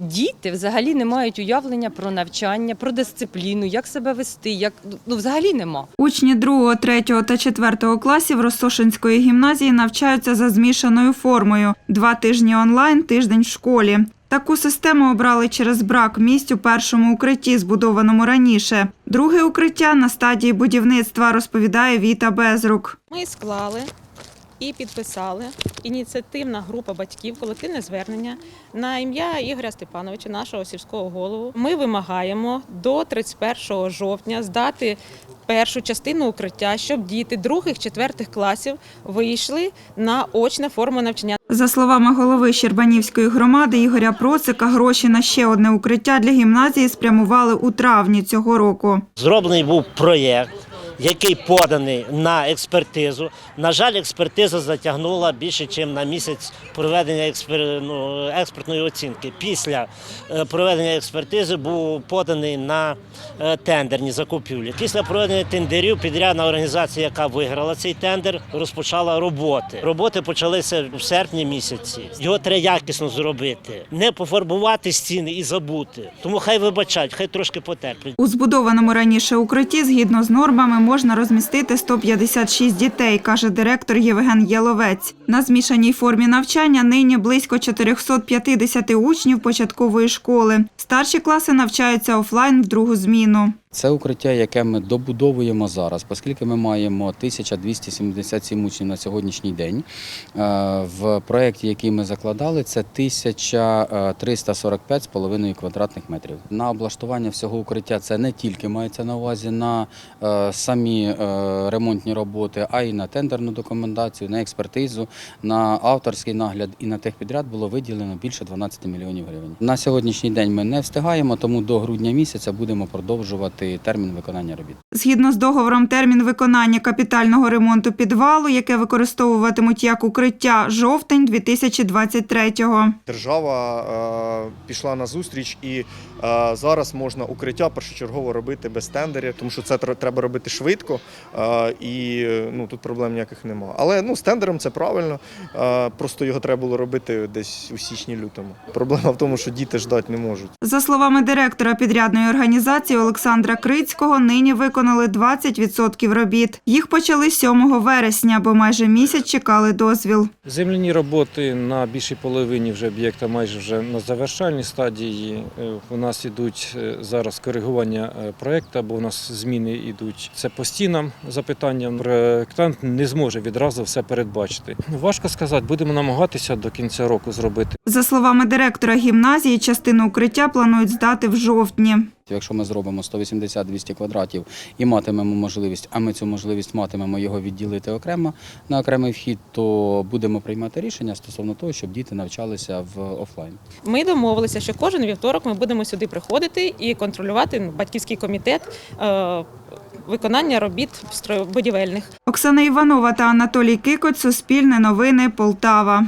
Діти взагалі не мають уявлення про навчання, про дисципліну, як себе вести, як ну взагалі нема. Учні 2, 3 та 4 класів Ростошинської гімназії навчаються за змішаною формою. Два тижні онлайн, тиждень в школі. Таку систему обрали через брак місць у першому укритті, збудованому раніше. Друге укриття на стадії будівництва, розповідає Віта Безрук. Ми склали і підписали ініціативна група батьків, колективне звернення на ім'я Ігоря Степановича, нашого сільського голову. Ми вимагаємо до 31 жовтня здати першу частину укриття, щоб діти других, четвертих класів вийшли на очне форму навчання. За словами голови Щербанівської громади Ігоря Процика, гроші на ще одне укриття для гімназії спрямували у травні цього року. Зроблений був проєкт, який поданий на експертизу. На жаль, експертиза затягнула більше, ніж на місяць проведення ну, експертної оцінки. Після е, проведення експертизи був поданий на е, тендерні закупівлі. Після проведення тендерів підрядна організація, яка виграла цей тендер, розпочала роботи. Роботи почалися в серпні місяці. Його треба якісно зробити, не пофарбувати стіни і забути. Тому хай вибачають, хай трошки потерплять. У збудованому раніше укритті, згідно з нормами, можна розмістити 156 дітей, каже директор Євген Яловець. На змішаній формі навчання нині близько 450 учнів початкової школи. Старші класи навчаються офлайн в другу зміну. Це укриття, яке ми добудовуємо зараз, оскільки ми маємо 1277 учнів на сьогоднішній день. Е, В проєкті, який ми закладали, це 1345,5 квадратних метрів. На облаштування всього укриття це не тільки мається на увазі на е, самі е, ремонтні роботи, а й на тендерну документацію, на експертизу, на авторський нагляд і на техпідряд було виділено більше 12 мільйонів гривень. На сьогоднішній день ми не встигаємо, тому до грудня місяця будемо продовжувати термін виконання робіт. Згідно з договором, термін виконання капітального ремонту підвалу, яке використовуватимуть як укриття, жовтень 2023-го. Держава е, пішла на зустріч і е, зараз можна укриття першочергово робити без тендерів, тому що це треба робити швидко е, і ну, тут проблем ніяких немає. Але ну, з тендером це правильно, е, просто його треба було робити десь у січні-лютому. Проблема в тому, що діти ждати не можуть. За словами директора підрядної організації Олександра Крицького, нині виконали 20% робіт. Їх почали 7 вересня, бо майже місяць чекали дозвіл. Земляні роботи на більшій половині вже об'єкта майже вже на завершальній стадії. Е, У нас ідуть е, зараз коригування е, проекту, бо у нас зміни йдуть. Це по стінам запитання. Проектант не зможе відразу все передбачити. Важко сказати, будемо намагатися до кінця року зробити. За словами директора гімназії, частину укриття планують здати в жовтні. Якщо ми зробимо 180-200 квадратів і матимемо можливість, а ми цю можливість матимемо його відділити окремо на окремий вхід, то будемо приймати рішення стосовно того, щоб діти навчалися в офлайн. Ми домовилися, що кожен вівторок ми будемо сюди приходити і контролювати батьківський комітет е, виконання робіт будівельних. Оксана Іванова та Анатолій Кикоць, Суспільне новини, Полтава.